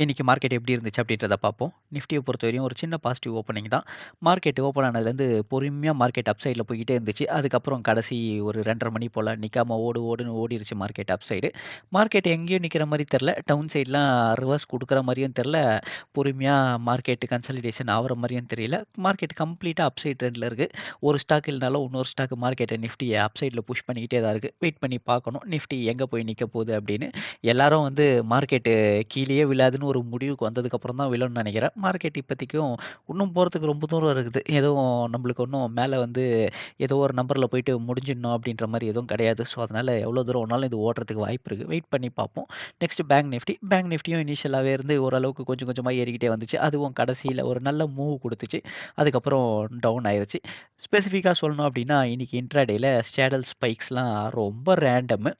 இன்றைக்கி மார்க்கெட் எப்படி இருந்துச்சு அப்படின்றத பார்ப்போம். நிஃப்டிய பொறுத்தவரையும் ஒரு சின்ன பாசிட்டிவ் ஓப்பனிங் தான். மார்க்கெட் ஓப்பன் ஆனதுலேருந்து பொறுமையாக மார்க்கெட் அப் சைடில் போய்கிட்டே இருந்துச்சு. அதுக்கப்புறம் கடைசி ஒரு 2:30 மணி போல் நிற்காமல் ஓடு ஓடுன்னு ஓடிடுச்சு மார்க்கெட் அப் சைடு. மார்க்கெட் எங்கேயும் நிற்கிற மாதிரி தெரில டவுன் சைட்லாம் ரிவர்ஸ் கொடுக்குற மாதிரியும் தெரில பொறுமையாக மார்க்கெட் கன்சல்டேஷன் ஆகிற மாதிரியும் தெரியல. மார்க்கெட் கம்ப்ளீட்டாக அப் சைட் இருக்குது ஒரு ஸ்டாக் இல்லைனாலும் இன்னொரு ஸ்டாக் மார்க்கெட்டை நிஃப்டியை அப் சைட்ல புஷ் பண்ணிக்கிட்டே தான் இருக்குது வெயிட் பண்ணி பார்க்கணும். நிஃப்டி எங்கே போய் நிற்க போகுது அப்படின்னு. எல்லாரும் வந்து மார்க்கெட்டு கீழேயே விழாதுன்னு ஒரு முடிவுக்கு வந்ததுக்கப்புறம் தான் விழும்னு நினைக்கிறேன் மார்க்கெட் இப்போதைக்கும் இன்னும் போகிறதுக்கு ரொம்ப தூரம் இருக்குது. எதுவும் நம்மளுக்கு ஒன்றும் மேலே வந்து ஏதோ ஒரு நம்பரில் போயிட்டு முடிஞ்சிடணும் அப்படின்ற மாதிரி எதுவும் கிடையாது. ஸோ அதனால் எவ்வளோ தூரம் ஒன்றாலும் இது ஓடுறதுக்கு வாய்ப்பு இருக்குது வெயிட் பண்ணி பார்ப்போம். Next bank Nifty. பேங்க் நிஃப்டியும் இனிஷியலாகவே இருந்து ஓரளவுக்கு கொஞ்சம் கொஞ்சமாக ஏறிக்கிட்டே வந்துச்சு. அதுவும் கடைசியில் ஒரு நல்ல மூவ் கொடுத்துச்சு அதுக்கப்புறம் டவுன் ஆயிடுச்சு ஸ்பெசிஃபிக்காக சொல்லணும் அப்படின்னா, இன்றைக்கி இன்ட்ராடேயில் ஸ்டேடல் ஸ்பைக்ஸ்லாம் ரொம்ப ரேண்டமு.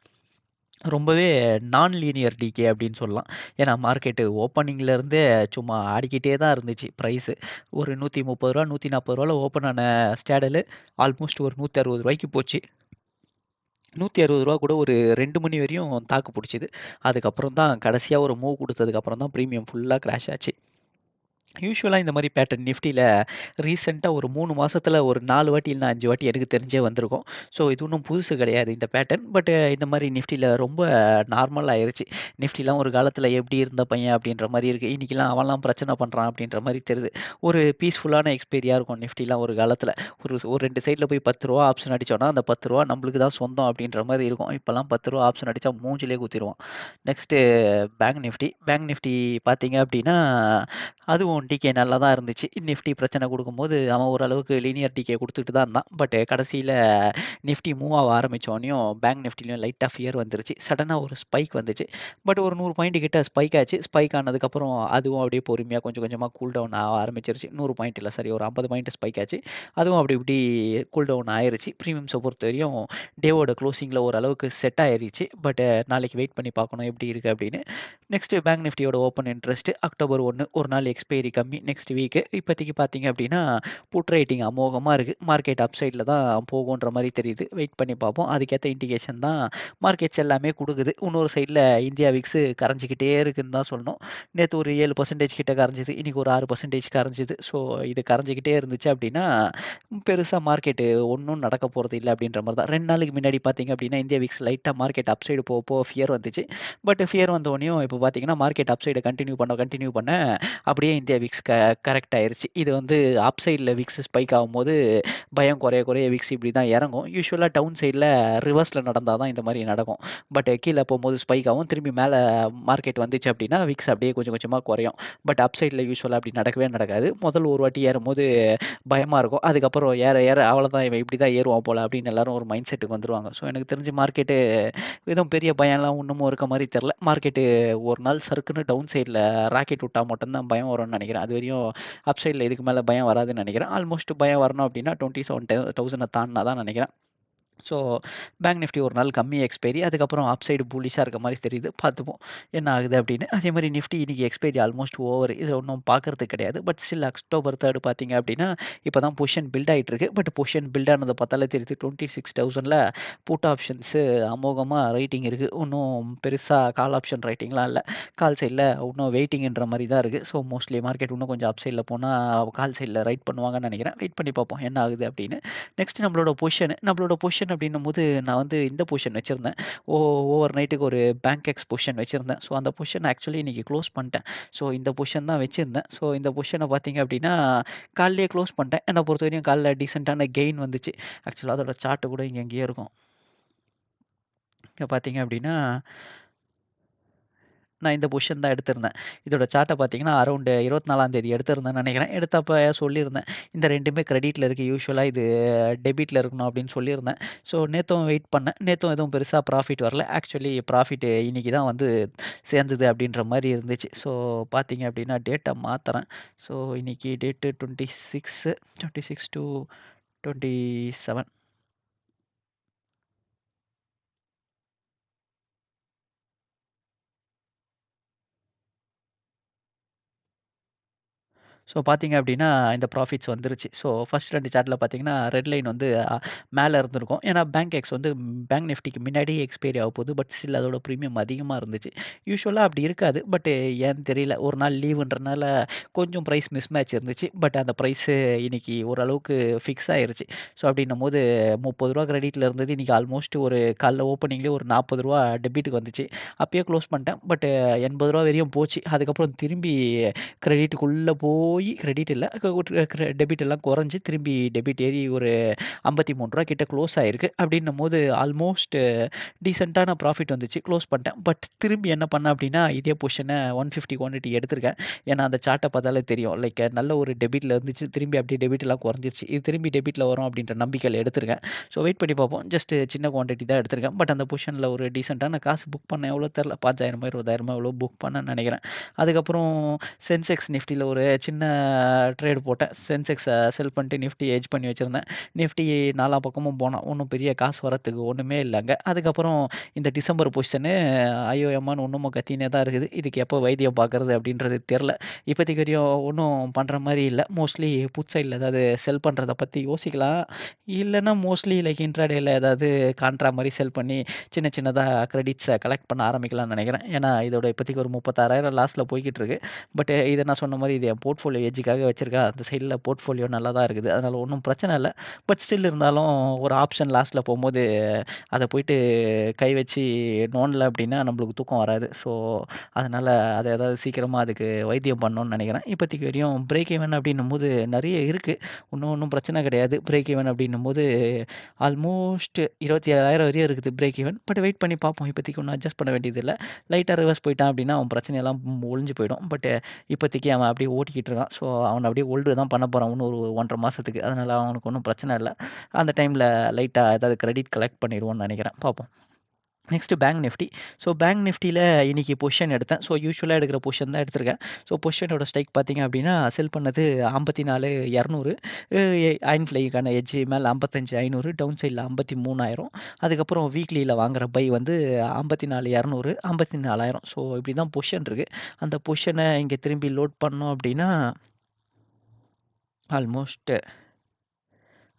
ரொம்பவே நான் லீனியர் டிகே அப்படின்னு சொல்லலாம். ஏன்னா மார்க்கெட்டு ஓப்பனிங்லேருந்தே சும்மா ஆடிக்கிட்டே தான் இருந்துச்சு ப்ரைஸு ஒரு ரூ. 130 ரூ. 140ல ஓப்பன் ஆன ஸ்டேடலு ஆல்மோஸ்ட் ஒரு ரூ. 160க்கு போச்சு. ரூ. 160 கூட ஒரு 2 மணி வரையும் தாக்கு புடிச்சது. அதுக்கப்புறம் தான் கடைசியா ஒரு மூவ் குடுத்ததுக்கப்புறம் தான் பிரீமியம் ஃபுல்லா கிராஷ் ஆச்சு. யூஸ்வலாக இந்த மாதிரி பேட்டர்ன் நிஃப்டியில் ரீசெண்டாக ஒரு மூணு மாதத்தில் ஒரு நாலு வாட்டி இல்லைனா அஞ்சு வாட்டி எனக்கு தெரிஞ்சே வந்திருக்கும். ஸோ இது ஒன்றும் புதுசு கிடையாது இந்த பேட்டர்ன். பட் இந்த மாதிரி நிஃப்டியில் ரொம்ப நார்மல் ஆயிடுச்சு நிஃப்டிலாம் ஒரு காலத்தில் எப்படி இருந்த பையன் அப்படின்ற மாதிரி இருக்குது இன்றைக்கெலாம் அவன்லாம் பிரச்சனை பண்ணுறான் அப்படின்ற மாதிரி தெரியுது. ஒரு பீஸ்ஃபுல்லான எக்ஸ்பீரியாக இருக்கும் நிஃப்டிலாம் ஒரு காலத்தில் ஒரு ஒரு ரெண்டு சைடில் போய் பத்து ரூபா ஆப்ஷன் அடித்தோன்னா அந்த பத்து ரூபா நம்மளுக்கு தான் சொந்தம் அப்படின்ற மாதிரி இருக்கும். இப்போல்லாம் பத்து ரூபா ஆப்ஷன் அடித்தா மூஞ்சிலே குத்திருவான். Next bank Nifty. Bank Nifty பார்த்தீங்க அப்படின்னா, அதுவும் டிகே நல்லா தான் இருந்துச்சு. நிஃப்டி பிரச்சனை கொடுக்கும்போது அவன் ஓரளவுக்கு லீனியர் டிகே கொடுத்துட்டு தான் இருந்தான். பட் கடைசியில் நிஃப்டி மூவ் ஆக ஆரம்பித்தோடனையும் பேங்க் நிஃப்டிலையும் லைட்டாக ஃபியர் வந்துருச்சு. சடனாக ஒரு ஸ்பைக் வந்துச்சு. பட் ஒரு நூறு பாயிண்ட் கிட்ட ஸ்பைக் ஆச்சு. ஸ்பைக் ஆனதுக்கப்புறம் அதுவும் அப்படியே பொறுமையாக கொஞ்சம் கொஞ்சமாக கூல் டவுன் ஆக ஆரம்பிச்சிருச்சு. நூறு பாயிண்ட் இல்லை சரி ஒரு 50 பாயிண்ட் ஸ்பைக் ஆச்சு. அதுவும் அப்படி இப்படி கூல் டவுன் ஆயிருச்சு. ப்ரீமியம்ஸை பொறுத்த வரையும் டேவோட க்ளோசிங்கில் ஓரளவுக்கு செட் ஆயிருச்சு. பட் நாளைக்கு வெயிட் பண்ணி பார்க்கணும் எப்படி இருக்குது அப்படின்னு. நெக்ஸ்ட் பேங்க் நிஃப்டியோட ஓப்பன் இன்ட்ரெஸ்ட் அக்டோபர் ஒன்று ஒரு நாள் எக்ஸ்பைரி கம்மி நெக்ஸ்ட் வீக்கு இப்போதைக்கு பார்த்தீங்க அப்படின்னா, புட் ரேட்டிங் அமோகமாக இருக்குது மார்க்கெட் அப் சைடில் தான் போகுன்ற மாதிரி தெரியுது. வெயிட் பண்ணி பார்ப்போம். அதுக்கேற்ற இண்டிகேஷன் தான் மார்க்கெட்ஸ் எல்லாமே கொடுக்குது இன்னொரு சைடில் இந்தியா விக்ஸ் கரைஞ்சிக்கிட்டே இருக்குன்னு தான் சொல்லணும். நேற்று ஒரு ஏழு பர்சன்டேஜ் கிட்ட கரைஞ்சிது இன்றைக்கி ஒரு ஆறு பர்சன்டேஜ் கரைஞ்சிது ஸோ இது கரைஞ்சிக்கிட்டே இருந்துச்சு அப்படின்னா, பெருசாக மார்க்கெட்டு ஒன்றும் நடக்க போகிறது இல்லை அப்படின்ற மாதிரி தான். ரெண்டு நாளைக்கு முன்னாடி பார்த்தீங்க அப்படின்னா, இந்தியா விக்ஸ் லைட்டாக மார்க்கெட் அப் சைடு போக போக ஃபியர் வந்துச்சு. பட் ஃபியர் வந்தோனயும் இப்போ பார்த்தீங்கன்னா, மார்க்கெட் அப் சைட பண்ண கண்டினியூ பண்ண அப்படியே இந்தியா விக்ஸ் க கரெக்ட் ஆயிருச்சு. இது வந்து அப் சைடில் விக்ஸ் ஸ்பைக் ஆகும்போது பயம் குறைய குறைய விக்ஸ் இப்படி தான் இறங்கும். யூஸ்வலாக டவுன் சைடில் ரிவர்ஸில் நடந்தால் தான் இந்த மாதிரி நடக்கும். பட் கீழே போகும்போது ஸ்பைக் ஆகும். திரும்பி மேலே மார்க்கெட் வந்துச்சு அப்படின்னா, விக்ஸ் அப்படியே கொஞ்சம் கொஞ்சமாக குறையும். பட் அப் சைடில் யூஸ்வலாக அப்படி நடக்கவே நடக்காது. முதல் ஒரு வாட்டி ஏறும்போது பயமாக இருக்கும். அதுக்கப்புறம் ஏற ஏற அவ்வளோதான் இவன் இப்படி தான் ஏறுவான் போல அப்படின்னு எல்லாரும் ஒரு மைண்ட் செட்டுக்கு வந்துருவாங்க. ஸோ எனக்கு தெரிஞ்சு மார்க்கெட்டு எதுவும் பெரிய பயம்லாம் ஒன்றுமும் இருக்க மாதிரி தெரில மார்க்கெட்டு ஒரு நாள் சறுக்குன்னு டவுன் சைடில் ராக்கெட் விட்டால் மட்டும்தான் பயம் வரும்னு நினைக்கிறேன் அதுவரையும் அப் சைட்ல இதுக்கு மேல பயம் வராதுன்னு நினைக்கிறேன். ஆல்மோஸ்ட் பயம் வரணும் அப்படின்னா 27,000 தாண்டுனா தான் நினைக்கிறேன். ஸோ பேங்க் நிஃப்டி ஒரு நாள் கம்மி எக்ஸ்பைரி. அதுக்கப்புறம் ஆப் சைடு புலிஷாக இருக்க மாதிரி தெரியுது. பார்த்துப்போம். என்ன ஆகுது அப்படின்னு. அதே மாதிரி நிஃப்டி இன்றைக்கி எக்ஸ்பைரி ஆல்மோஸ்ட் ஓவர். இது ஒன்றும் பார்க்கறது கிடையாது. பட் ஸ்டில் அக்டோபர் 3 பார்த்தீங்க அப்படின்னா, இப்போ தான் பொசிஷன் பில்ட் ஆகிட்டு இருக்கு. பட் பொசிஷன் பில்ட் ஆனதை பார்த்தாலே தெரியுது. 26,000ல புட் ஆப்ஷன்ஸு அமோகமாக ரைட்டிங் இருக்குது ஒன்றும் பெருசாக கால் ஆப்ஷன் ரைட்டிங்லாம் இல்லை கால் சைடில் இன்னும் வெயிட்டிங்ன்ற மாதிரி தான் இருக்குது ஸோ மோஸ்ட்லி மார்க்கெட் இன்னும் கொஞ்சம் அப் சைடில் போனால் கால் சைடில் ரைட் பண்ணுவாங்கன்னு நினைக்கிறேன் வெயிட் பண்ணி பார்ப்போம். என்ன ஆகுது அப்படின்னு. நெக்ஸ்ட் நம்மளோட பொசிஷன் நம்மளோட பொசிஷன் அப்படின்னும்போது நான் வந்து இந்த பொசிஷன் வச்சுருந்தேன் ஓ ஓவர் நைட்டுக்கு ஒரு பேங்க் எக்ஸ் பொசிஷன் வச்சுருந்தேன் ஸோ அந்த பொசிஷன் ஆக்சுவலி இன்னைக்கு க்ளோஸ் பண்ணிட்டேன். ஸோ இந்த பொசிஷன் தான் வச்சுருந்தேன் ஸோ இந்த பொசிஷனை பார்த்தீங்க அப்படின்னா, காலையிலே க்ளோஸ் பண்ணிட்டேன். என்னை பொறுத்த வரையும் காலைல டீசெண்டான கெயின் வந்துச்சு. ஆக்சுவலாக அதோட சார்ட்டு கூட இங்கே இங்கேயே இருக்கும். இங்கே பார்த்தீங்க அப்படின்னா நான் இந்த பொசிஷன் தான் எடுத்திருந்தேன். இதோட சார்ட்டை பார்த்தீங்கன்னா, அரௌண்டு இருபத்தி நாலாம் தேதி எடுத்திருந்தேன்னு நினைக்கிறேன் எடுத்தப்ப சொல்லியிருந்தேன். இந்த ரெண்டுமே கிரெடிட்டில் இருக்குது யூஸ்வலாக இது டெபிட்டில் இருக்கணும் அப்படின்னு சொல்லியிருந்தேன். ஸோ நேற்றும் வெயிட் பண்ணேன். நேற்றும் எதுவும் பெருசாக ப்ராஃபிட் வரல. ஆக்சுவலி ப்ராஃபிட் இன்றைக்கி தான் வந்து சேர்ந்தது அப்படின்ற மாதிரி இருந்துச்சு. ஸோ பார்த்தீங்க அப்படின்னா டேட்டை மாற்றுறேன் ஸோ இன்றைக்கி டேட்டு 26 26 டூ 27 ஸோ பார்த்தீங்க அப்படின்னா, இந்த ப்ராஃபிட்ஸ் வந்துருச்சு. ஸோ ஃபர்ஸ்ட் 2 சார்ட்ல பார்த்தீங்கன்னா, ரெட் லைன் வந்து அ மேல இருந்திருக்கும். ஏன்னா பேங்க் எக்ஸ் வந்து பேங்க் நிஃப்டிக்கு முன்னாடியே எக்ஸ்பைரி ஆக போகுது. பட் ஸ்டில் அதோட ப்ரீமியம் அதிகமா இருந்துச்சு. யூசுவலா அப்படி இருக்காது. பட் ஏன்னு தெரியல. ஒரு நாள் லீவுன்றனால கொஞ்சம் பிரைஸ் மிஸ் மேட்ச் இருந்துச்சு. பட் அந்த பிரைஸு இன்னைக்கு ஓரளவுக்கு ஃபிக்ஸ் ஆயிருச்சு. ஸோ அப்படின்னும்போது ரூ. 30 கிரெடிட்ல இருந்தது. இன்னைக்கு ஆல்மோஸ்ட் ஒரு காலைல ஓப்பனிங்லேயே ஒரு ரூ. 40 டெபிட்டுக்கு வந்துச்சு. அப்பயே க்ளோஸ் பண்ணிட்டேன். பட் ரூ. 80 வரையும் போச்சு. அதுக்கப்புறம் திரும்பி கிரெடிட்டுக்குள்ள போய் போய் கிரெடிட் இல்லை டெபிட் எல்லாம் குறைஞ்சு திரும்பி டெபிட் ஏறி ஒரு ஐம்பத்தி மூணு ரூபா கிட்ட க்ளோஸ் ஆயிருக்கு. அப்படின்னும்போது ஆல்மோஸ்ட் டீசெண்டான ப்ராஃபிட் வந்துச்சு. க்ளோஸ் பண்ணிட்டேன். பட் திரும்பி என்ன பண்ணேன் அப்படின்னா, இதே பொஷனை ஒன் ஃபிஃப்டி குவான்டிட்டி எடுத்திருக்கேன். ஏன்னா அந்த சார்ட்டை பார்த்தாலே தெரியும். லைக் நல்ல ஒரு டெபிட்டில் இருந்துச்சு. திரும்பி அப்படியே டெபிட் எல்லாம் குறைஞ்சிருச்சு. இது திரும்பி டெபிட்டில் வரும் அப்படின்ற நம்பிக்கையில் எடுத்திருக்கேன். ஸோ வெயிட் பண்ணி பார்ப்போம். ஜஸ்ட் சின்ன குவான்டிட்டி தான் எடுத்திருக்கேன். பட் அந்த பொசிஷனில் ஒரு டீசெண்டான காசு புக் பண்ணேன். எவ்வளோ தெரில பத்தாயிரமா இருபதாயிரமோ எவ்வளோ புக் பண்ணேன்னு நினைக்கிறேன். அதுக்கப்புறம் சென்செக்ஸ் நிஃப்டியில் ஒரு சின்ன ட்ரேடு போட்டேன். சென்செக்ஸை செல் பண்ணிட்டு நிஃப்டி ஏஜ் பண்ணி வச்சுருந்தேன் நிஃப்டி நாலா பக்கமும் போனேன் ஒன்றும் பெரிய காசு வரத்துக்கு ஒன்றுமே இல்லைங்க அதுக்கப்புறம் இந்த டிசம்பர் பொசிஷனு ஐயோஎம்மான்னு எம்மான்னு கத்தினே தான் இருக்குது. இதுக்கு எப்போ வைத்தியம் பார்க்கறது அப்படின்றது தெரில இப்போதைக்கு வரையும் ஒன்றும் பண்ணுற மாதிரி இல்லை மோஸ்ட்லி புட் சைடில் ஏதாவது செல் பண்ணுறத பற்றி யோசிக்கலாம். இல்லைன்னா மோஸ்ட்லி லைக் இன்ட்ராடேயில் ஏதாவது கான்ட்ரா மாதிரி செல் பண்ணி சின்ன சின்னதாக க்ரெடிட்ஸை கலெக்ட் பண்ண ஆரம்பிக்கலாம்னு நினைக்கிறேன். ஏன்னா இதோட இப்போதைக்கு ஒரு முப்பத்தாறாயிரம் லாஸ்ட்டில் போய்கிட்டு இருக்கு. பட் இதை நான் சொன்ன மாதிரி இது என் போர்ட்ஃபோலியோ எஜுக்காக வச்சுருக்கா அந்த சைடில் போர்ட்ஃபோலியோ நல்லா தான் இருக்குது. அதனால் ஒன்றும் பிரச்சனை இல்லை பட் ஸ்டில் இருந்தாலும் ஒரு ஆப்ஷன் லாஸ்ட்டில் போகும்போது அதை போயிட்டு கை வச்சு நோண்டல அப்படின்னா நம்மளுக்கு தூக்கம் வராது. ஸோ அதனால் அதை ஏதாவது சீக்கிரமாக அதுக்கு வைத்தியம் பண்ணணும்னு நினைக்கிறேன். இப்போதைக்கு வரையும் பிரேக் ஈவன் அப்படின்னும்போது நிறைய இருக்குது ஒன்றும் ஒன்றும் பிரச்சனை கிடையாது. பிரேக் ஈவன் அப்படின்னும்போது ஆல்மோஸ்ட் 27,000 வரையும் இருக்குது பிரேக் ஈவன். பட் வெயிட் பண்ணி பார்ப்போம். இப்போதைக்கு ஒன்றும் அட்ஜஸ்ட் பண்ண வேண்டியது லைட்டாக ரிவர்ஸ் போயிட்டான் அப்படின்னா அவன் பிரச்சனையெல்லாம் ஒழிஞ்சு போயிடும். பட் இப்போதைக்கு அவன் அப்படியே ஓட்டிக்கிட்டு இருக்கான். ஸோ அவனை அப்படியே ஓல்டு தான் பண்ண போகிறான் இன்னும் ஒரு ஒன்றரை மாதத்துக்கு அதனால் அவனுக்கு ஒன்றும் பிரச்சனை இல்லை அந்த டைமில் லைட்டாக ஏதாவது கிரெடிட் கலெக்ட் பண்ணிடுவோன்னு நினைக்கிறேன். பார்ப்போம். Next bank Nifty. So bank நிஃப்டியில் இன்றைக்கி பொசிஷன் எடுத்தேன். ஸோ யூஸ்வலாக எடுக்கிற பொசிஷன் தான் எடுத்திருக்கேன். ஸோ பொசிஷனோட ஸ்ட்ரைக் பார்த்தீங்க அப்படின்னா, செல் பண்ணது ஐம்பத்தி நாலு இரநூறு அயன் ஃப்ளைக்கான எட்ஜ் மேல 55,500 டவுன் சைடில் ஐம்பத்தி மூணாயிரம் அதுக்கப்புறம் வீக்லியில் வாங்குற பை வந்து 54,200 54,000 ஸோ இப்படி தான் பொசிஷன் இருக்குது அந்த பொஷனை இங்கே திரும்பி லோட் பண்ணோம் அப்படின்னா ஆல்மோஸ்ட்டு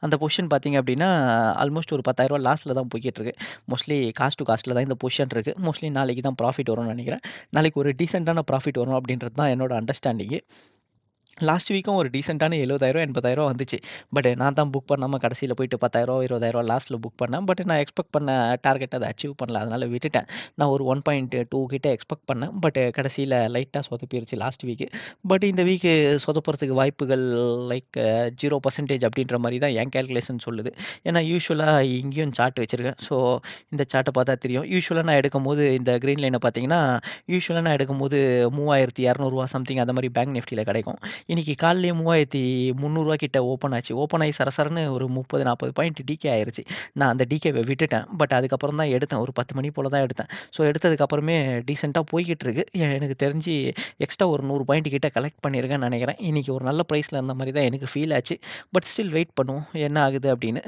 அந்த பொசிஷன் பார்த்தீங்க அப்படின்னா, ஆல்மோஸ்ட் ஒரு பத்தாயிரரூவா லாஸ்ட்டில் தான் போய்கிட்டு இருக்கு. மோஸ்ட்லி காஸ்ட் டூ காஸ்ட்டில் தான் இந்த பொசிஷன் இருக்குது மோஸ்ட்லி நாளைக்கு தான் ப்ராஃபிட் வரும்னு நினைக்கிறேன். நாளைக்கு ஒரு டீசென்ட்டான ப்ராஃபிட் வரும் அப்படின்றது தான் என்னோட அண்டர்ஸ்டாண்டிங்கு. லாஸ்ட் வீக்கும் ஒரு டீசெண்டான எழுபதாயிரம் எண்பதாயிரம் வந்துச்சு. பட் நான் தான் புக் பண்ணாமல் கடைசியில் போயிட்டு பத்தாயிரம் இருபதாயிரம் லாஸ்ட்டில் புக் பண்ணேன். பட் நான் எக்ஸ்பெக்ட் பண்ண டார்கெட் அதை அச்சீவ் பண்ணல. அதனால் விட்டுட்டேன். நான் ஒரு ஒன் பாயிண்ட் டூ கிட்டே எக்ஸ்பெக்ட் பண்ணேன். பட் கடைசியில் லைட்டாக சொதப்பிருச்சு லாஸ்ட் வீக்கு. பட் இந்த வீக்கு சொதப்புறதுக்கு வாய்ப்புகள் லைக் ஜீரோ பர்சன்டேஜ் அப்படின்ற மாதிரி தான் என் கால்குலேஷன் சொல்லுது. ஏன்னா யூஸ்வலாக இங்கேயும் சார்ட் வச்சுருக்கேன் ஸோ இந்த சார்ட்டை பார்த்தா தெரியும். யூஸ்வலாக நான் எடுக்கும்போது இந்த க்ரீன் லைனை பார்த்தீங்கன்னா, யூஸ்வலாக நான் எடுக்கும் போது மூவாயிரத்தி இரநூறுவா சம்திங் அந்த மாதிரி பேங்க் நிஃப்டியில் கிடைக்கும். இன்னைக்கு காலையிலே மூவாயிரத்தி 3,300 கிட்ட ஓப்பன் ஆச்சு. ஓப்பன் ஆகி சரசரன்னு ஒரு 30, 40 பாயிண்ட் டிகே ஆயிடுச்சு நான் அந்த டிகேவை விட்டுட்டேன். பட் அதுக்கப்புறம் தான் எடுத்தேன். ஒரு 10 மணி போல தான் எடுத்தேன். ஸோ எடுத்ததுக்கப்புறமே டீசெண்டாக போய்கிட்டு இருக்கு. எனக்கு தெரிஞ்சு எக்ஸ்ட்ரா ஒரு நூறு பாயிண்ட் கிட்ட கலெக்ட் பண்ணியிருக்கேன்னு நினைக்கிறேன். இன்னைக்கு ஒரு நல்ல ப்ரைஸில் இருந்த மாதிரி தான் எனக்கு ஃபீல் ஆச்சு. பட் ஸ்டில் வெயிட் பண்ணுவோம். என்ன ஆகுது அப்படின்னு.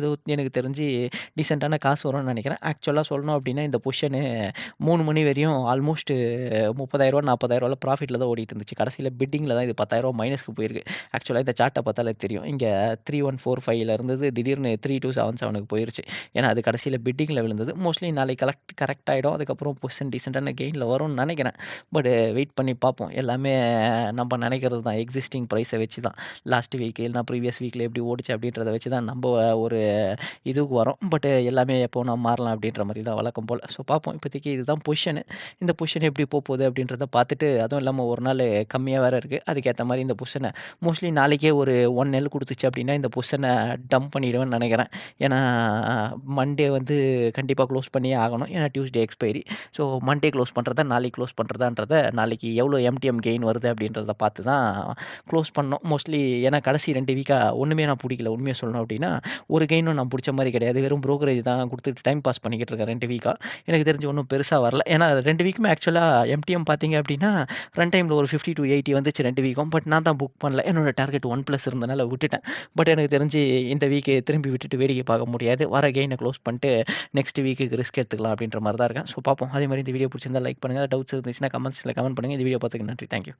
ஏதோ எனக்கு தெரிஞ்சு டீசெண்டான காசு வரும்னு நினைக்கிறேன். ஆக்சுவலாக சொல்லணும் அப்படின்னா இந்த பொஷனு மூணு மணி வரையும் ஆல்மோஸ்ட் முப்பதாயிரரூவா நாற்பதாயிரரூவாவில் ப்ராஃபிட்டில் தான் ஓடிட்டு இருந்துச்சு. கடைசியில் பிட்டிங்கில் தான் இது பத்தாயிரம் 10,000 மைனஸ்க்கு போயிருக்கு. ஆக்சுவலாக இந்த சார்ட்டை பார்த்தாலே தெரியும். இங்கே த்ரீ ஒன் ஃபோர் ஃபைவ்ல இருந்தது திடீர்னு 3277க்கு போயிருச்சு. ஏன்னா அது கடைசியில் பிட்டிங்கில் விழுந்தது. மோஸ்ட்லி நாளைக்கு கலெக்ட் கரெக்ட் ஆகிடும் அதுக்கப்புறம் பொசிஷன் டீசெண்டான கெயினில் வரும்னு நினைக்கிறேன். பட் வெயிட் பண்ணி பார்ப்போம். எல்லாமே நம்ம நினைக்கிறது தான். எக்ஸிஸ்டிங் ப்ரைஸை வச்சு தான். லாஸ்ட் வீக் இல்லைனா ப்ரீவியஸ் வீக்கில் எப்படி ஓடிச்சு அப்படின்றத வச்சு தான் நம்ம ஒரு இதுக்கு வரோம். பட் எல்லாமே எப்போ நான் மாறலாம் அப்படின்ற மாதிரி தான் வழக்கம் போல் ஸோ பார்ப்போம். இப்போதைக்கு இதுதான் பொசிஷனு. இந்த பொசிஷன் எப்படி போகுது அப்படின்றத பார்த்துட்டு அதுவும் இல்லாமல் ஒரு நாள் கம்மியாக வேறு இருக்குது அதுக்கேற்ற மாதிரி இந்த பொசிஷன மோஸ்ட்லி நாளைக்கே ஒரு ஒன் எல் கொடுத்துச்சு அப்படின்னா இந்த பொசிஷன டம்ப் பண்ணிவிடுவேன்னு நினைக்கிறேன். ஏன்னா மண்டே வந்து கண்டிப்பாக க்ளோஸ் பண்ணியே ஆகணும். ஏன்னா Tuesday expiry. So Monday close பண்ணுறதா நாளைக்கு க்ளோஸ் பண்ணுறதான்றத நாளைக்கு எவ்வளோ எம்டிஎம் கெயின் வருது அப்படின்றத பார்த்து தான் க்ளோஸ் பண்ணோம் மோஸ்ட்லி ஏன்னா கடைசி ரெண்டு வீக்காக ஒன்றுமே நான் பிடிக்கல உண்மையாக சொல்லணும் அப்படின்னா, ஒரு கெயினும் நான் பிடிச்ச மாதிரி கிடையாது. வெறும் புரோக்கரேஜ் தான் கொடுத்துட்டு டைம் பாஸ் பண்ணிக்கிட்டு இருக்கேன் ரெண்டு வீக்காக எனக்கு தெரிஞ்சு ஒன்றும் பெருசாக வரல. ஏன்னா ரெண்டு வீக்குமே ஆக்சுவலாக எம்டிஎம் பார்த்தீங்க அப்படின்னா, ரன் டைமில் ஒரு 50-80 வந்துச்சு ரெண்டு வீக்கும். பட் நான் தான் புக் பண்ணல. என்னோட டார்கெட் ஒன் ப்ளஸ் இருந்தனால விட்டுட்டேன். பட் எனக்கு தெரிஞ்சு இந்த வீக்கு திரும்பி விட்டுட்டு வேடிக்கை பார்க்க முடியாது. வர கெயினை க்ளோஸ் பண்ணிட்டு நெக்ஸ்ட் வீக்கு ரிஸ்க் எடுத்துக்கலாம் அப்படின்ற மாதிரி தான் இருக்கேன். ஸோ பார்ப்போம். அதே மாதிரி இந்த வீடியோ பிடிச்சிருந்தா லைக் பண்ணுங்கள் டவுட்ஸ் இருந்துச்சுன்னா கமெண்ட்ஸில் கமெண்ட் பண்ணுங்க. இந்த வீடியோ பார்த்துக்கு நன்றி. Thank you.